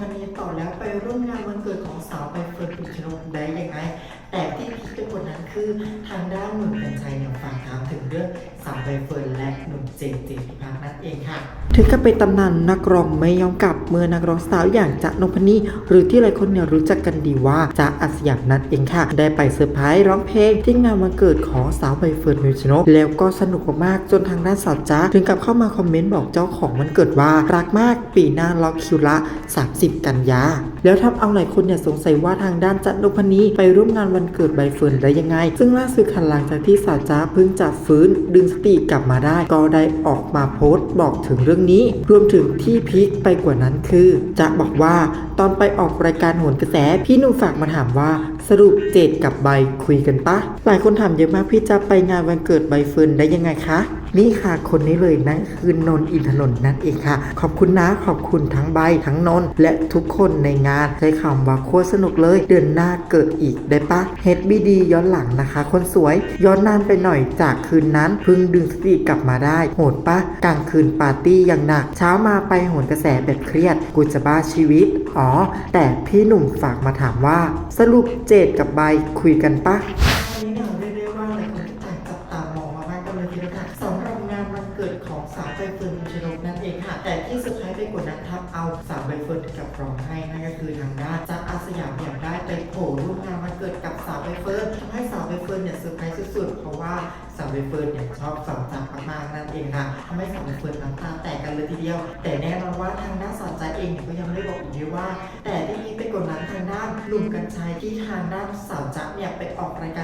พนีต่อแล้วไปร่วมงานวันเกิดของสาวไปเฟิร์นพิมชนกได้ยังไง แต่ที่พีคไปกว่านั้นคือทางด้านหนุ่มกัญชัยเนี่ยฝากถามถึงเรื่องสาวใบเฟิร์นและหนุ่มเจมส์จิพัฒนั่นเองค่ะ ถึงกับเป็นตำนานนักร้องไม่ยอมกลับเมื่อนักร้องสาวอย่างจ๊ะนงพนีหรือที่หลายคนเนี่ยรู้จักกันดีว่าจ๊ะอาสยามนั่นเองค่ะ ได้ไปเซอร์ไพรส์ร้องเพลงที่งานวันเกิดของสาวใบเฟิร์นมิวชนกแล้วก็สนุกมากจนทางด้านสาวจ๊ะถึงกับเข้ามาคอมเมนต์บอกเจ้าของวันเกิดว่ารักมากปีหน้าล็อกคิวละ 30 กันยาแล้วทำเอาหลายคนเนี่ยสงสัยว่าทางด้านจ๊ะนงพนีไปร่วมงานวันเกิดใบเฟิร์นได้ยังไง ซึ่งล่าสุดค่ะหลังจากที่สาวจ้าเพิ่งจับฟื้นดึงสติกลับมาได้ ก็ได้ออกมาโพสต์บอกถึงเรื่องนี้ รวมถึงที่พีคไปกว่านั้นคือจะบอกว่าตอนไปออกรายการโหนกระแส พี่หนุ่มฝากมาถามว่าสรุปเจดกับใบคุยกันปะหลายคนถามเยอะมากพี่จะไปงานวันเกิดใบเฟิร์นได้ยังไงคะ นี่ค่ะ คนนี้เลยนั่นคือนนท์อินทนนท์นั่นเองค่ะ ขอบคุณนะขอบคุณทั้งใบทั้งนนท์และทุกคนในงานใช้คำว่าโคตรสนุกเลย เดือนหน้าเกิดอีกได้ปะ HBD ย้อนหลังนะคะ คนสวยย้อนนานไปหน่อยจากคืนนั้นเพิ่งดึงสติกลับมาได้ โหดปะกลางคืนปาร์ตี้อย่างหนัก เช้ามาไปโหนกระแสแบบเครียด กูจะบ้าชีวิต อ๋อ แต่พี่หนุ่มฝากมาถามว่า สรุปเจดกับใบคุยกันปะ เลยทีเดียวค่ะสำหรับงานวันเกิดของสาวใบเฟิร์นพิมชนกนั่นเองค่ะ แต่ที่เซอร์ไพรส์ไปกว่านั้นทำเอาสาวใบเฟิร์นกับร้องไห้นั่นก็คือทางด้านจ๊ะอาสยามเนี่ยได้ไปโผล่ร่วมงานวันเกิดกับสาวใบเฟิร์นทำให้สาวใบเฟิร์นเนี่ยเซอร์ไพรส์สุดๆเพราะว่าสาวใบเฟิร์นเนี่ยชอบสาวจ๊ะมากๆนั่นเองค่ะทำให้สาวใบเฟิร์นน้ำตาแตกกันเลยทีเดียว แต่แน่นอนว่าทางด้านสาวจ๊ะเองเนี่ยก็ยังไม่ได้บอกอีกด้วยว่า แต่ที่นี้ไปกว่านั้นทางด้านหนุ่มกัญชัยที่ทางด้านสาวจ๊ะเนี่ยไปออกรายการ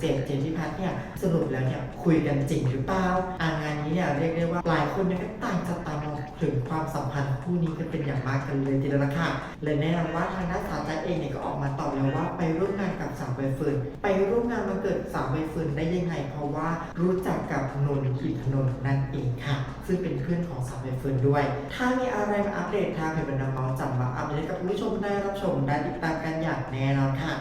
เจมเจมส์พิพัฒน์เนี่ยสรุปแล้วเนี่ยคุยกันจริงหรือเปล่าอางานนี้เนี่ยเรียกได้ว่าหลายคนเนี่ยก็ต่างจับตามองถึงความสัมพันธ์คู่นี้กันเป็นอย่างมากกันเลยทีเดียวละค่ะและแน่นอนว่าทางด้านสาวจ๊เองเนี่ยก็ออกมาตอบแล้วว่าไปร่วมงานกับสาวใบเฟิร์นไปร่วมงานวันเกิดสาวใบเฟิร์นได้ยังไง เพราะว่ารู้จักกับนนท์อินทนนท์นั่นเองค่ะ ซึ่งเป็นเพื่อนของสาวใบเฟิร์นด้วย ถ้ามีอะไรมาอัปเดตทางเพจบันดาลเมาส์จำมาอัปเดตกับคุณผู้ชมได้รับชมได้ติดตามกันอย่างแน่นอนค่ะ